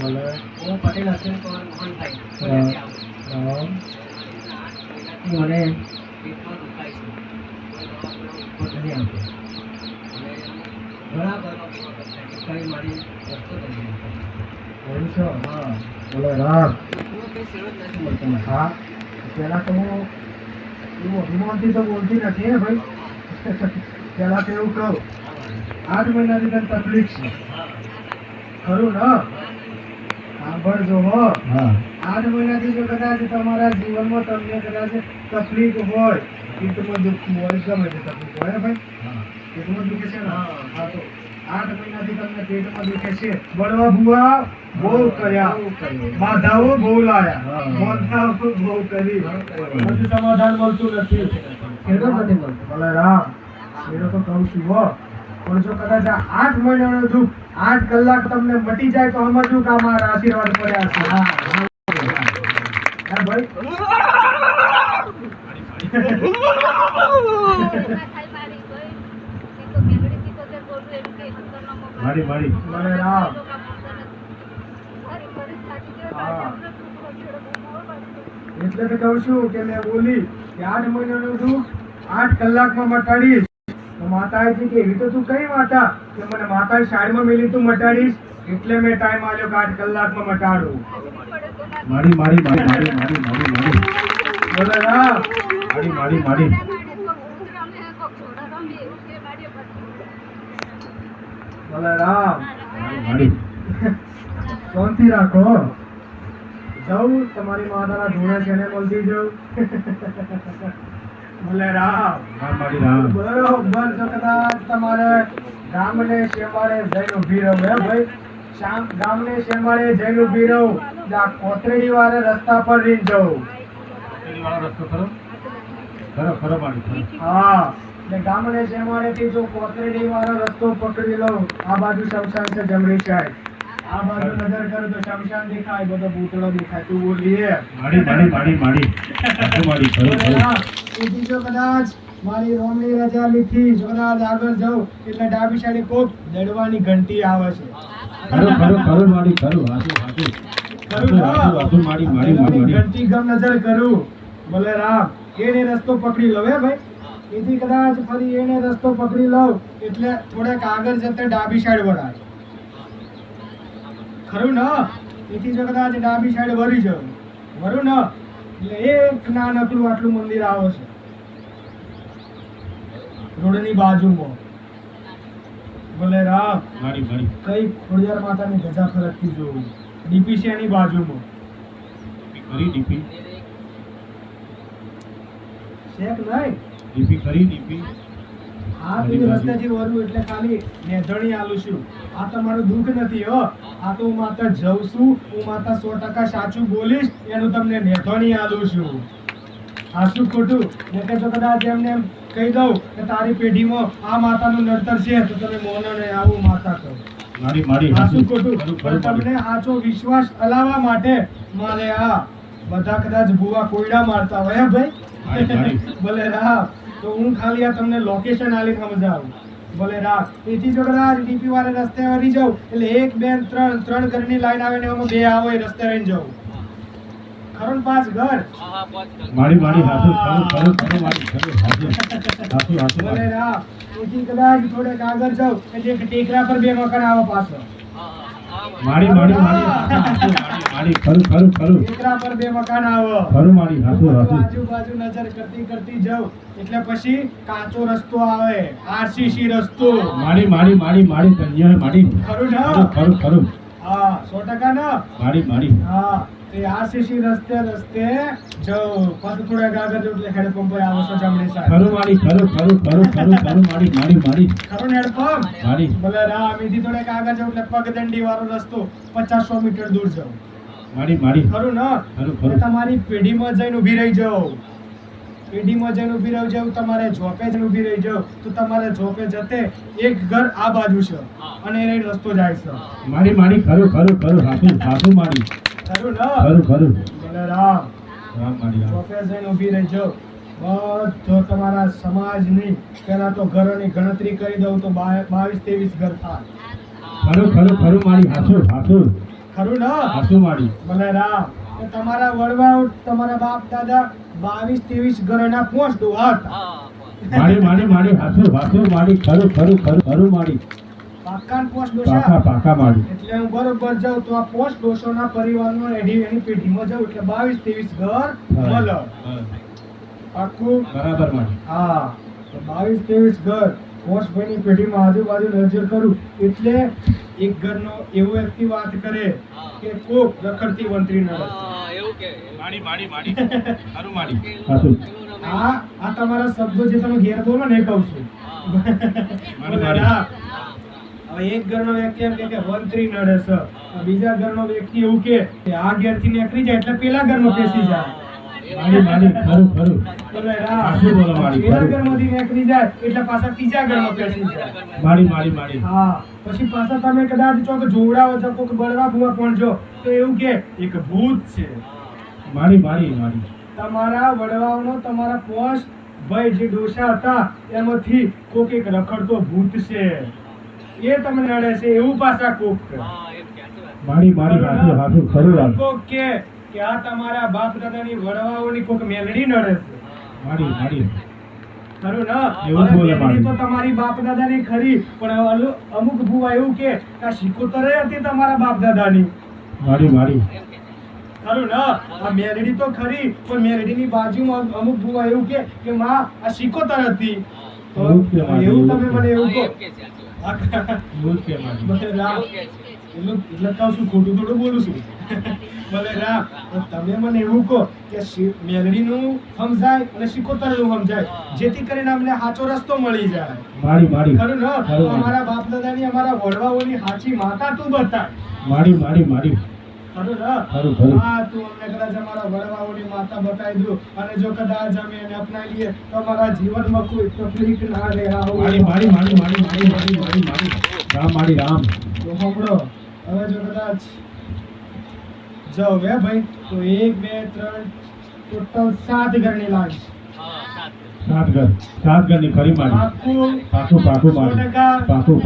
બોલે હું પટેલ હસન કુમાર મોહનભાઈ મને પેલા તો હું અભિમાનથી તો બોલતી નથી ને ભાઈ. પેલા તો એવું કહું. આઠ મહિનાની તકલીફ છે. ખરું ને? સાંભળજો હો. આઠ મહિનાથી જો કદાચ તમારા જીવનમાં તમને કદાચ તકલીફ હોય પેટમાં દુખતું હોય ગમે તે તકલીફ હોય ને ભાઈ? પેટમાં દુખે છે ને? હા તો આઠ મહિનાથી તમને પેટમાં દુખે છે બળવા ભૂવા બહુ કર્યા. બાધાઓ બહુ લાયા. મોંધાઓ બહુ કરી. હજુ સમાધાન મળતું નથી. ખેડો નથી મળતું. ભલે રામ તો કહું છું હો. પણ જો કદાચ આઠ મહિનાનો દુઃખ આઠ કલાક તમને મટી જાય તો સમજવું કે અમારા આશીર્વાદ પડ્યા છે? હા, હા ભાઈ મારી. મારી ભલે રામ એટલે તો કહું છું કે મેં બોલી કે આઠ મહિનાનું તું આઠ કલાકમાં મટાડીશ. તો કે એવી તો તું કઈ માતા? મને માતાએ સાઈડમાં મેલી તું મટાડીશ. એટલે મેં ટાઈમ આવ્યો આઠ કલાકમાં મટાડું. મારી મારી મારી મારી મારી મારી મારી. બોલે રામ. મારી મારી મારી. બોલે રામ. મારી શાંતિ રાખો જાઉં તમારી માતાના ધૂણે છે ને બોલતી જવું બોલે રામ. રામ મારી રામ. બરોબર જો કદાચ તમારે ગામને શેમાડે જઈને ઊભી રહું. હે ભાઈ શામ ગામને શેમાડે જઈને ઊભી રહું. આ કોથળીની વારે રસ્તા પર રહીને જવું. વાળો રસ્તો ખરો? ખરો ખરો મારી હા. ને શેમાડેથી જો કોથળીની વાળો રસ્તો પકડી લઉં આ બાજુ શમશાન છે જમણી સાઈડ આ બાજુ નજર કરો તો શમશાન દેખાય બધો ભૂતળો દેખાય. તું બોલીએ. ખરું ખરું એથી જો કદાચ. મારી રોમની રજા લીધી. જો કદાચ આગળ જાઉં એટલે ડાબી સાઈડે કોક દડવાની ઘંટી આવે છે. ખરું ખરું ખરું મારી ખરું. હાચું હાચું. ખરું હાચું હાચું હાચું મારી મારી મારી ઘંટી ગમ નજર કરું. ભલે રામ એને રસ્તો પકડી લઉં હે ભાઈ. એથી કદાચ ફરી એને રસ્તો પકડી લઉં. એટલે થોડાક આગળ જતા ડાબી સાઈડ વળાય. ખરું ને? એથી જો કદાચ ડાબી સાઈડ વળી જાઉં. વરું ને? એટલે એક નાનકડું આટલું મંદિર આવે છે. રોડની બાજુમાં. ભલે રામ કઈ ખોડિયાર માતાની ગજા ફરકતી જોવું ડીપીસીની બાજુમાં? કરી ડીપી. શેક નહીં? ડીપી કરી ડીપી. આ પેલી રસ્તેથી વરું એટલે ખાલી નેધણી આલું છું. આ તમારું દુઃખ નથી હો. આ તો હું માતા જઉં છું. હું માતા સો ટકા સાચું બોલીશ. એનું તમને નેધણી આલું છું. સાચું ખોટું. ને કે જો કદાચ એમને એમ કહી દઉં કે તારી પેઢીમાં આ માતાનું નડતર છે તો તમે મોનો આવું માતા કહો. મારી મારી સાચું ખોટું? પણ તમને આચો વિશ્વાસ અલાવવા માટે મારે આ બધા કદાચ ભૂવા કોયડા મારતા હોય હે ભાઈ? ભલે રાહ તો હું ખાલી આ તમને લોકેશન આલી સમજાવું. ભલે રાહ એથી જો કદાચ ડીપી વાળા રસ્તે વળી જાઉં. એટલે એક બે ત્રણ ત્રણ ઘરની લાઈન આવે ને એમાં બે આવે એ રસ્તે રહીને જાઉં. ખરું પાંચ ઘર. મારી મારી હાચું ખરું ખરું મારી ખરું હાચું બોલે રા રાહ કદાચ થોડે આગળ જાવ એટલે ટેકરા પર બે મકાન આવે પાછો. હાચું, હાચું, મારી મારી ખરું ખરું ખરું. ટેકરા પર બે મકાન આવો. ખરું મારી હાચું હાચું આજુબાજુ નજર કરતી કરતી જાઉં એટલે પછી કાચો રસ્તો આવે આરસીસી રસ્તો. મારી મારી મારી મારી કન્યા મારી. ખરું ખરું ખરું. હા સો ટકા ના? મારી મારી. હા. રામ પગદંડી વાળો રસ્તો મીટર દૂર ખરું ને? ખરું ખરું. તમારી પેઢીમાં જઈને ઊભી રહી જાઓ. પેઢીમાં જઈને ઊભી રહી જાવ તમારે જોપે જઈને ઊભી રહી જાવ તો તમારે જોપે જતે એક ઘર આ બાજુ છે. અને એ રસ્તો જાય છે. મારી મારી ખરું ખરું ખરું હાચું હાચું મારી ખરું ને. ખરું ખરું ભલે રામ રામ મારી રામ. ઝોપે જઈને ઊભી રહી જાવ બધો તમારા સમાજની પહેલા તો ઘરોની ગણતરી કરી દઉં તો બાવીસ ત્રેવીસ ઘર થાય. ખરું ખરું ખરું મારી હાચું હાચું ખરું ને? હાસુ માડી ભલે રામ તો તમારા વડવાઓ તમારા બાપ દાદા બાવીસ ત્રેવીસ ઘરના પોસ્ટ હતા મારી માડી માડી હાથું હાથું મારી ખરું ખરું ખરું ખરું માડી પાક્કા પોસ્ટ પાકા પાકા માડી એટલે હું બરોબર જાઉં તો આ પોસ્ટ ડોશોના પરિવારનો એની એની પેઢીમાં જાઉં. એટલે બાવીસ ત્રેવીસ ઘર મળે પાક્કું બરાબર માડી હા. તો બાવીસ ત્રેવીસ ઘર પોસ્ટભાઈની પેઢીમાં આજુબાજુ નજર કરું. એટલે એક ઘરનો એવો વ્યક્તિ વાત કરે કે કોક રખડતી વંતરી ન રહે. માડી માડી માડી. ખરું માડી. આ આ તમારા શબ્દો જે તમે ઘેર બોલો ને એ કહું છું. હવે એક ઘરનો વ્યક્તિ એમ કે વંતરી નડે છે બીજા ઘરનો વ્યક્તિ એવું કે આ ઘેરથી નીકળી જાય એટલે પેલા ઘરમાં પેસી જાય. માડી માડી ખરું ખરું. બોલે રા. બોલો માડી, પેલા ઘરમાંથી નીકળી જાય એટલે પાછા ત્રીજા ઘરમાં પેસી જાય. માડી માડી માડી હા. પછી પાછા તમે કદાચ ચોક જોવડાવો છો કોક બળવા ભૂવા પણ જો તો એવું કે એક ભૂત છે. મારી માડી મારી. તમારા વડવાઓનો તમારા પોસ્ટ ભાઈ જે ડોસા હતા એમાંથી કોક એક રખડતો ભૂત છે. એ તમને અડે છે એવું પાછા કોક કહે. મારી માડી હાસુ હાસુ ખરું કોક કે કે આ તમારા બાપ દાદાની વડવાઓની કોક મેલડી નડે છે. મારી મારી. ખરું ને? એવું બોલે મેલડી તો તમારી બાપ દાદાની ખરી પણ અમુક ભૂવા એવું કે કે આ શિકોતરે હતી તમારા બાપ દાદાની. માડી માડી ખરું ને? આ મેલડી તો ખરી પણ મેલડીની બાજુમાં અમુક ભૂવા એવું કે કે માં આ શિકોતર હતી. એવું તમે મને કે. એવું કહો. એવું કે માડી રામ એટલે કહું છું ખોટું થોડું બોલું છું? ભલે રામ તમે મને એવું કહો કે મેલડીનું સમજાય અને શિકોતરનું સમજાય જેથી કરીને અમને સાચો રસ્તો મળી જાય. મારી મારી. ખરું ને? અમારા બાપ દાદાની અમારા વડવાઓની સાચી માતા તું બતાય. મારી મારી માડી ખરું ખરું ખરું. હા તું અમને કદાચ અમારા વડવાઓની માતા બતાવી દો અને જો કદાચ અમે એને અપનાવી લઈએ તો અમારા જીવનમાં કોઈ તકલીફ ના રહે આવું. માડી માડી માડી માડી માડી માડી માડી માડી રામ માડી રામ. તો સાંભળો હવે જો કદાચ જાઓ હે ભાઈ તો એક બે ત્રણ ટોટલ સાત ઘરની સાત ઘર. સાત ખરી માડી પાકું પાકું પાકું માડી પાકું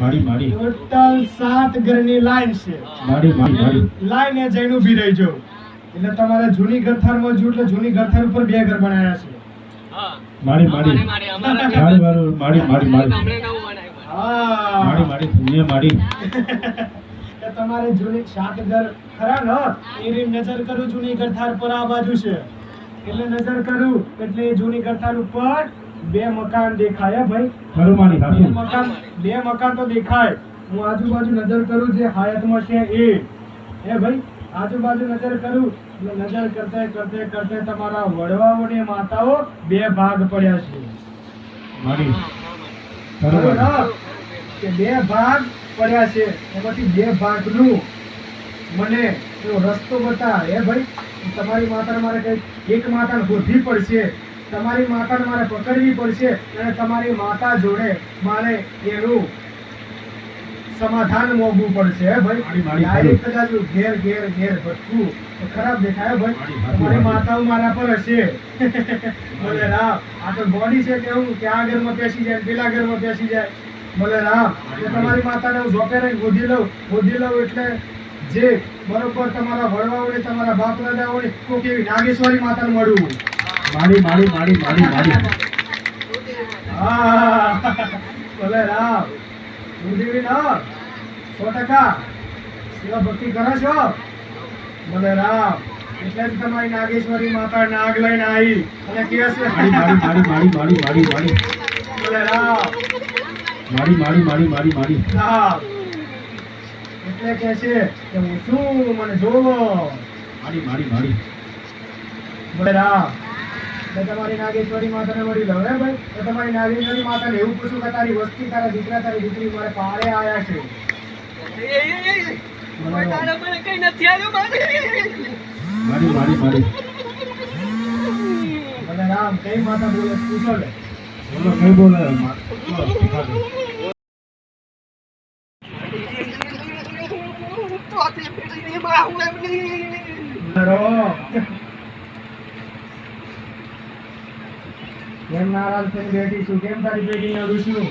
માડી માડી. ટોટલ સાત ઘરની લાઈન છે. માડી માડી માડી. લાઈન એ જઈને ઊભી રહી જાઓ. એટલે તમારે જૂની ગરથારમાં જો એટલે જૂની ગરથાર ઉપર બે ઘર બનાવ્યા છે. માડી માડી. માડી માડી માડી માડી માડી હા. માડી માડી સુનિએ માડી. કે તમારે જૂની સાત ઘર ખરા ન? એની નજર કરું જૂની ગરથાર પર આ બાજુ છે. એટલે નજર કરું એટલે જૂની ગરથાર ઉપર બે મકાન દેખાય ભાઈ? ખરું બે મકાન બે મકાન તો દેખાય. હું આજુબાજુ નજર કરું જે હાયતમાં છે એ. એ ભાઈ? આજુબાજુ નજર કરું નજર કરતા કરતા કરતા તમારા વડવાઓની માતાઓ બે ભાગ પડ્યા છે. માડી ખરું કે બે ભાગ પડ્યા છે. એમાંથી બે ભાગનું મને એવો રસ્તો બતા. હે ભાઈ? તમારી માતા મારે કઈ એક માતા શોધવી પડશે. તમારી માતાને મારે પકડવી પડશે અને તમારી માતા જોડે મારે એનું સમાધાન મોગવું પડશે ભાઈ? મારી- મારી ડાયરેક્ટ કદાચ ઘેર ઘેર ઘેર ભટકું તો ખરાબ દેખાય ભાઈ? મારી- માતાઓ મારા પર હશે. બોલે રામ. આ તો બોડી છે કે હું કે આ ઘરમાં બેસી જાય પેલા ઘરમાં બેસી જાય? બોલે રામ. તમારી માતાને હું જોકે રહીને ગોધી લઉં ગોધી લઉં એટલે જે બરોબર તમારા વડવાઓને તમારા બાપ દાદાઓને કોક એવી નાગેશ્વરી માતાને મળવું માડી માડી માડી માડી માડી હા બોલે રામ ગુરુદેવી ના સો ટકા સેવા ભક્તિ કરો છો બોલે રામ એટલે જ તમારી નાગેશ્વરી માતા નાગ લઈને આવી અને કે છે માડી માડી માડી માડી માડી માડી માડી બોલે રામ માડી માડી માડી માડી માડી રામ એટલે કે છે કે હું છું મને જોવો માડી માડી માડી બોલે રામ તમારી નાગેશ્વરી માતાને મળી લો હે ભાઈ. તો તમારી નાગેશ્વરી માતાને એવું પૂછું કે તારી વસ્તી તારા દીકરા તારી દીકરી મારે પારે આવ્યા છે. રામ કઈ માતા બોલે પૂછો લે. બોલો કઈ બોલો, કેમ નારાજ થઈને બેઠી છું કેમ તારી બેટીને અડું છું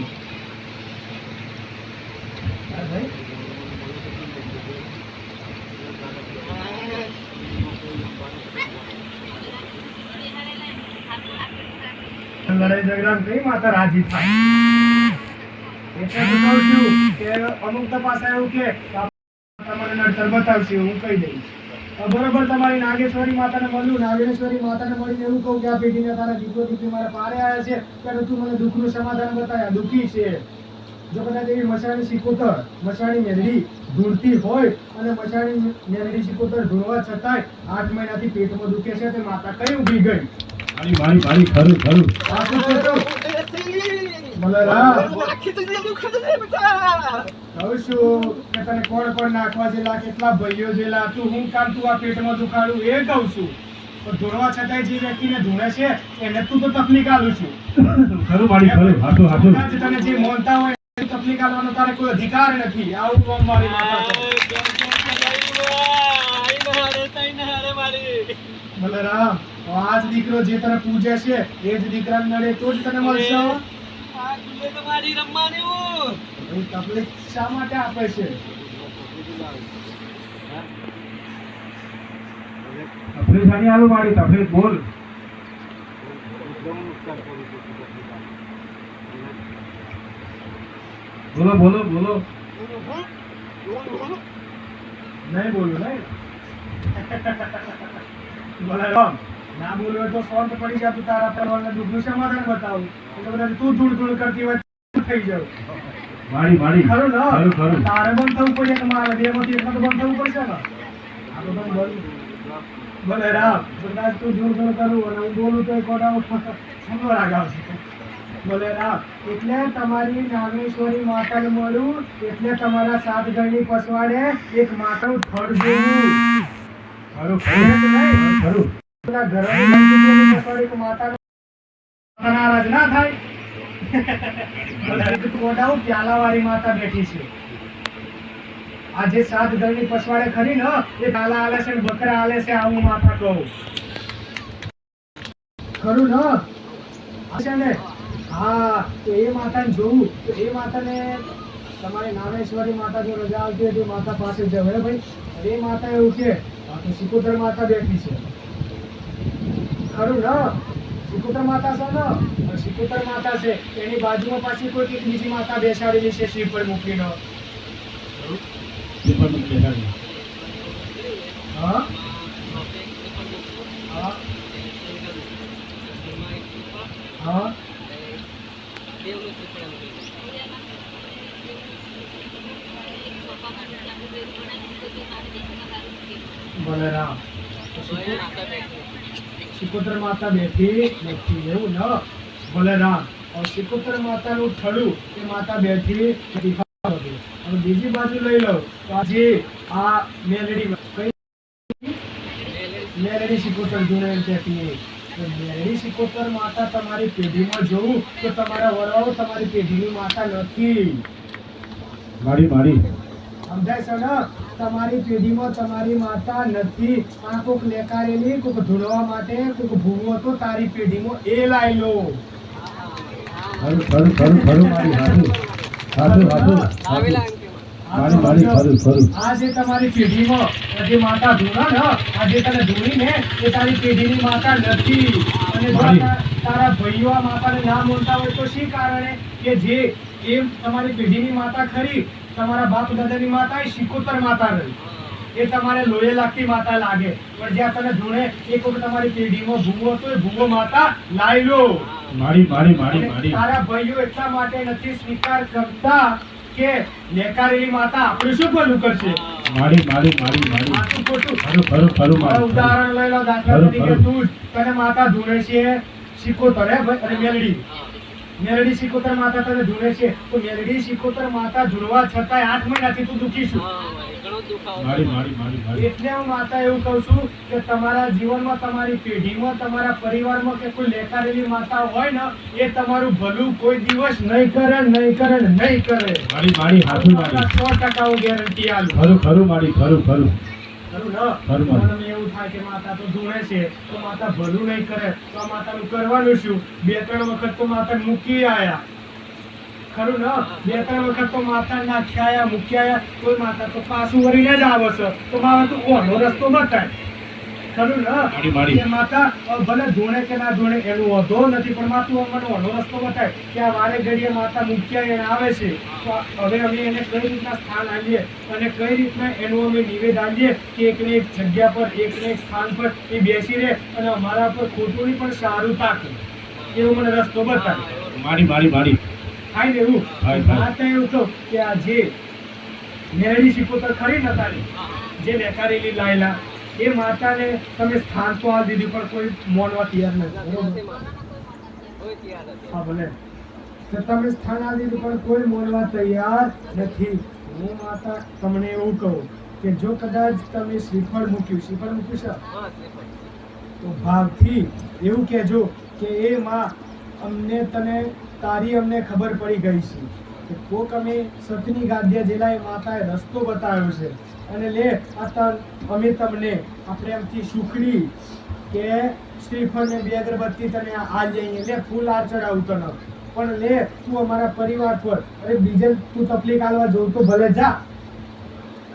લડાઈ ઝઘડા કઈ માતા રાજી થાય. એટલે બતાવું છું કે અમુક તપાસ એવું કે તમારે નડતર બતાવશે, હું કહી દઈશ. બરોબર તમારી નાગેશ્વરી માતાને મળ્યું. નાગેશ્વરી માતાને મળીને એવું કહું કે આ પેઢીને તારા દીકરો દીકરી મારા પારે આવ્યા છે ત્યારે તું મને દુઃખનું સમાધાન બતાવ્યા દુઃખી છે. જો કદાચ એવી મસાણી સિકોતર મસાણી મેલડી ઢૂંઢતી હોય અને મસાણી મેલડી સિકોતર ધૂળવા છતાંય આઠ મહિનાથી પેટમાં દુખે છે તે માતા કઈ ઊભી ગઈ? મારી મારી મારી ખરું ખરું. આ શું છે તો? બલરામ કહું છું કે તને કોણ કોણ નાખવા જેલા કેટલા ભાઈઓ જેલા તું હું કામ તું આ પેટમાં દુખાડું એ કહું છું. પણ ધોળવા છતાંય જે વ્યક્તિને ધૂણે છે એને તું તો તકલીફ આલું છું. ખરું મારી ખરું. હાથું હાથું તને જે મોનતા હોય તકલીફ આલવાનો તારે કોઈ અધિકાર નથી. આવું મારી બલરામ આજ દીકરો જે તને પૂજે છે એ જ દીકરાને મળે તો જ તને મળશે તકલીફ બોલ. બોલો બોલો બોલો. નહીં બોલું નહીં. બલરામ ના બોલ્યો તો શાંત પડી જાય તું તારા પરવાને દુઃખનું સમાધાન બતાવું. એટલે બધા તું ધૂળ ધૂળ કરતી હોય થઈ જાવ. મારી મારી ખરું ને? ખરું તારે બંધ થવું પડે કે મારે બે માંથી એક બંધ થવું પડશે ને? આ તો બંધ ભલે રામ કદાચ તું ધૂળ ધૂળ કરું અને હું બોલું તો ખોટા સમજો રાગ આવશે. ભલે રામ એટલે તમારી નાગેશ્વરી માતાને મળું એટલે તમારા સાત ગણની પસવાડે એક માતાનું ફળ દેવું ખરું ખરું ખરું. પેલા ઘરોની લંકી પસવાડે એક માતાનું નારાજ ના થાય. ભલે તું મોઢામાં પ્યાલાવાળી માતા બેઠી છે. આ સાત ગણની પસવાડે ખરી ને, એ પ્યાલા આલે છે બકરા આલે છે આવું માતા કહું. ખરું ને? હા, તો એ માતાને જોવું, તો એ માતાને તમારી નાગેશ્વરી માતા જો રજા આવતી હોય તો માતા પાસે જવે ભાઈ એ માતા એવું કે સિકોદર માતા બેઠી છે. ખરું ને? શ્રીપુત્ર માતા છે ને? શ્રીપુત્ર માતા છે. એની બાજુમાં પાછી કોઈ બીજી માતા બેસાડેલી છે શ્રીફળ મૂકીને. શ્રીફળ મૂકી બેસાડી હા હા હા બલરામ સિકોતર માતા બેઠી નથી એવું ન. બલરામ હવે સિકોતર માતાનું થડું એ માતા બેઠી હવે બીજી બાજુ લઈ લો તો આજે આ મેલેડી કઈ મેલડી સિકોતર જોડે કહેતી તો સિકોતર માતા તમારી પેઢીમાં જોવું તો તમારા વરાઓ તમારી પેઢીની માતા નથી. મારી મારી. સમજાય છે ને? તમારી પેઢીમાં તમારી માતા નથી. આ કોક લેકારેલી કોક ધૂળવા માટે કોક ભૂવો તો તારી પેઢીમાં એ લાઈ લો ખરું ખરું ખરું ખરું મારી હાથું. હાથું હાથું હાથું. આ મારી મારી ખરું ખરું આ જે તમારી પેઢીમાં જે માતા ધૂણા ને આ જે તને ધૂણી ને એ તારી પેઢીની માતા નથી. અને તારા ભાઈઓ માતાને ના બોલતા હોય તો શી કારણે? કે જે એ તમારી પેઢીની માતા ખરી તમારા બાપ દાદાની માતા એ શિકોતર માતા રહી. એ તમારે લોહે લાગતી માતા લાગે. પણ જ્યાં તમે જોડે એક વખત તમારી પેઢીમાં ભૂવો તો એ ભૂવો માતા લાઈ લો મારી મારી મારી મારી. તારા ભાઈઓ એટલા માટે નથી સ્વીકાર કરતા કે નેકારેલી માતા આપણે શું ભલું કરશે? મારી મારી મારી મારી. ખોટું. ખરું ખરું ખરું મારી ઉદાહરણ લઈ લો દાખલા તરીકે તું તને માતા ધૂણે છે શીખો અને મેલડી. મેલડી સિકોતર માતા તને ધૂણે છે. તો મેલડી સિકોતર માતા ધૂણવા છતાંય આઠ મહિનાથી તું દુખી છું. મારી મારી મારી મારી એટલે હું માતા એવું કહું છું કે તમારા જીવનમાં તમારી પેઢીમાં તમારા પરિવારમાં કે કોઈ લેખારેલી માતા હોય ને એ તમારું ભલું કોઈ દિવસ નહીં કરે નહીં કરે ને નહીં કરે. મારી મારી હાથું મારી. સો ટકા હું ગેરંટી આલું. ખરું ખરું મારી ખરું ખરું. ખરું ને? ખરું મારી. મને એવું થાય કે માતા તો ધૂણે છે તો માતા ભલું નહીં કરે તો આ માતાનું કરવાનું શું? બે ત્રણ વખત તો માતા મૂકી આયા. ખરું ને? બે ત્રણ વખત તો માતા નાખ્યા આયા મૂકી આયા કોઈ માતા તો પાછું વળીને જ આવે છે તો મારે તો ઓનો રસ્તો બતાય ખરું ને? મારી, મારી. કે માતા ભલે ધૂણે કે ના ધૂણે એનું વાંધો નથી પણ માતું અમને વાંધો રસ્તો બતાય કે આ વારે ઘડીએ માતા મુખ્ય એને આવે છે. તો હવે અમે એને કઈ રીતના સ્થાન આલીએ અને કઈ રીતના એનું અમે નિવેદ આલીએ કે એક એક જગ્યા પર એક એક સ્થાન પર એ બેસી રહે અને અમારા પર ખોટું નહીં પણ સારું તાકે એવો મને રસ્તો બતાવે. મારી મારી મારી. થાય ને એવું? કહું કે આ જે મેરડી શિકોતર ખરી ને તારી? જે બેકારેલી લાયલા. એ માતાને તમે સ્થાન તો આ દીધું પણ કોઈ મોનવા તૈયાર નથી બરોબર? હા ભલે. તો તમે સ્થાન આ દીધું પણ કોઈ મોનવા તૈયાર નથી. હું માતા તમને એવું કહું કે જો કદાચ તમે શ્રીફળ મૂક્યું શ્રીફળ મૂક્યું છે? તો ભાવથી એવું કહેજો કે એ માં અમને તને તારી અમને ખબર પડી ગઈ છે કે કોક અમે સતની ગાદ્યા જેલા એ માતાએ રસ્તો બતાવ્યો છે. અને લે, આ ત- અમે તમને આ પ્રેમથી સુખડી કે શ્રીફળ બે અગરબત્તી તને આ જઈએ લે, ફૂલ આ ચડાવું તને. પણ લે, તું અમારા પરિવાર પર, અરે બીજે તું તકલીફ આલવા જોઉં તો ભલે જા.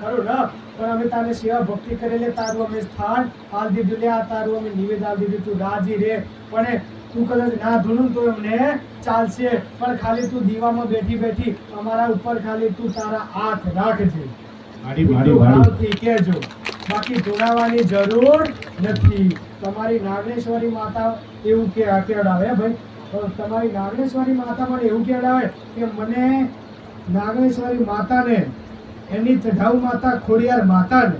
ખરું ને? પણ અમે તારે સેવા ભક્તિ કરેલે, તારું અમે સ્થાન હાલ દીધું લે, આ તારું અમે નિવેદ આલ દીધું, તું રાજી રે. પણ તું કદાચ ના ધૂણું તો એમને ચાલશે, પણ ખાલી તું દીવામાં બેઠી બેઠી અમારા ઉપર ખાલી તું તારા હાથ રાખજે. ભાવથી કહેજો બાકી ધૂણાવાની જરૂર નથી. તમારી નાગેશ્વરી માતા એવું કે કેવડાવે ભાઈ? તમારી નાગેશ્વરી માતા પણ એવું કેવડાવે કે મને નાગેશ્વરી માતાને એની ચઢાઉ માતા ખોડિયાર માતાને.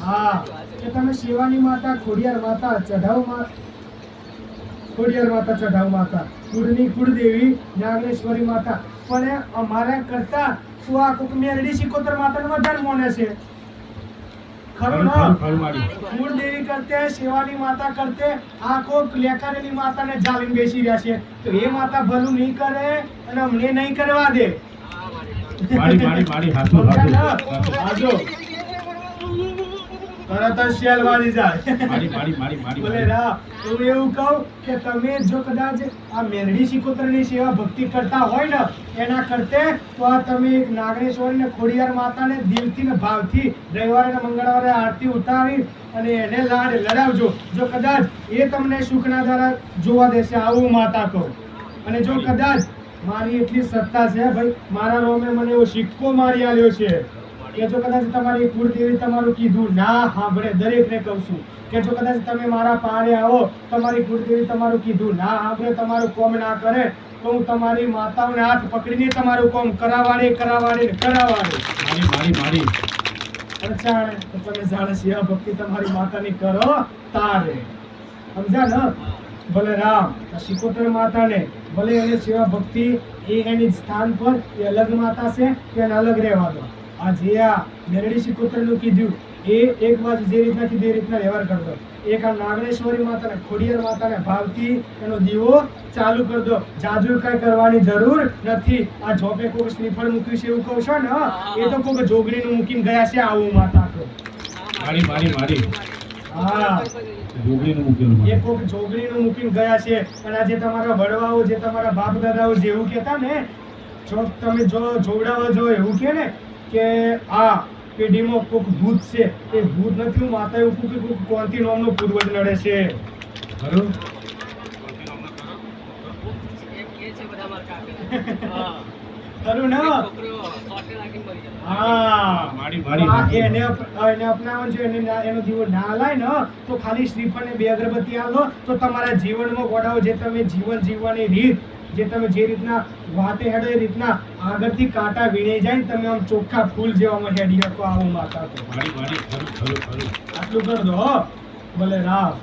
હા કે તમે શિવાની માતા ખોડિયાર માતા ચઢાવ માતા ખોડિયાર માતા ચઢાવ માતા. કુળની કુળદેવી નાગેશ્વરી માતા. પણ અમારા કરતા શું આ કોક મેરડી સિકોતર માતાને વધારે મોને છે? ખરું કુળદેવી કરતે શિવાની માતા કરતે આ કોક લેખારેલી માતાને જાલીને બેસી રહ્યા છે. તો એ માતા ભલું નહીં કરે અને અમને નહીં કરવા દે. મારી મારી મારી હાથો હાથો આજો તરત જ શેલ વાળી જાય. મારી મારી મારી મારી બોલે રા હું એવું કહું કે તમે જો કદાચ આ મેરડી સિકોતરની સેવા ભક્તિ કરતા હોય ને એના કરતે તો આ તમે એક નાગરેશ્વર ને ખોડિયાર માતાને દિલથી ને ભાવથી રવિવારે ને મંગળવારે આરતી ઉતારી અને એને લાડ લડાવજો. જો કદાચ એ તમને સુખના દ્વારા જોવા દેશે આવું માતા કહું. અને જો કદાચ મારી એટલી સત્તા છે ભાઈ મારા રોમે મને એવો સિક્કો મારી આલ્યો છે. કે જો કદાચ તમારી કુળદેવી તમારું કીધું ના સાંભળે દરેકને કહું છું. કે જો કદાચ તમે મારા પાડે આવો તમારી કુળદેવી તમારું કીધું ના સાંભળે તમારું કોમ ના કરે તો હું તમારી માતાઓને હાથ પકડીને તમારું કોમ કરાવાડે કરાવાડે કરાવાડે. મારી મારી મારી. અચાણે તો તમે જાણે સેવા ભક્તિ તમારી માતાની કરો તારે. સમજ્યા ને? ભલે રામ શિકોતર માતાને ભલે એને સેવા ભક્તિ એ એની સ્થાન પર એ અલગ માતા છે કે એને અલગ રહેવા દો આ જે આ મેરડી શિકોતરનું કીધું એ એક બાજુ જે રીતના કીધું એ રીતના વ્યવહાર કરતો. એક આ નાગેશ્વરી માતાને ખોડિયાર માતાને ભાવથી એનો દીવો ચાલુ કરી દો જાજુ કઈ કરવાની જરૂર નથી. આ જોપે કોઈ શ્રીફળ મૂક્યું છે એવું કહો છો ને? એ તો કોઈ જોગણીનું મૂકીને ગયા છે આવું માતા કહો મારી મારી મારી. હા. જોગણીનું એ કોક જોગણીનું મૂકીને ગયા છે. અને આજે તમારા વડવાઓ જે તમારા બાપ દાદાઓ જેવું કહેતા ને જો તમે જો જોવડાવા જો એવું કે ને કે આ પેઢીમાં કોક ભૂત છે. એ ભૂત નથી, હું માતા એવું કહું કે કોક કોંતી નામનો પૂર્વજ નડે છે. એને અપનાવવાનું એને એનો જીવન ના લાય ને, તો ખાલી શ્રીફળ ને બે અગરબત્તી આલો, તો તમારા જીવનમાં ગોડાઓ જે તમે જીવન જીવવાની રીત જે તમે જે રીતના વાતે હેડો એ રીતના આગળથી કાંટા વીણી જાય ને તમે આમ ચોખ્ખા ફૂલ જેવામાં હેડી શકો આવું માતા આટલું કર દો ભલે રામ.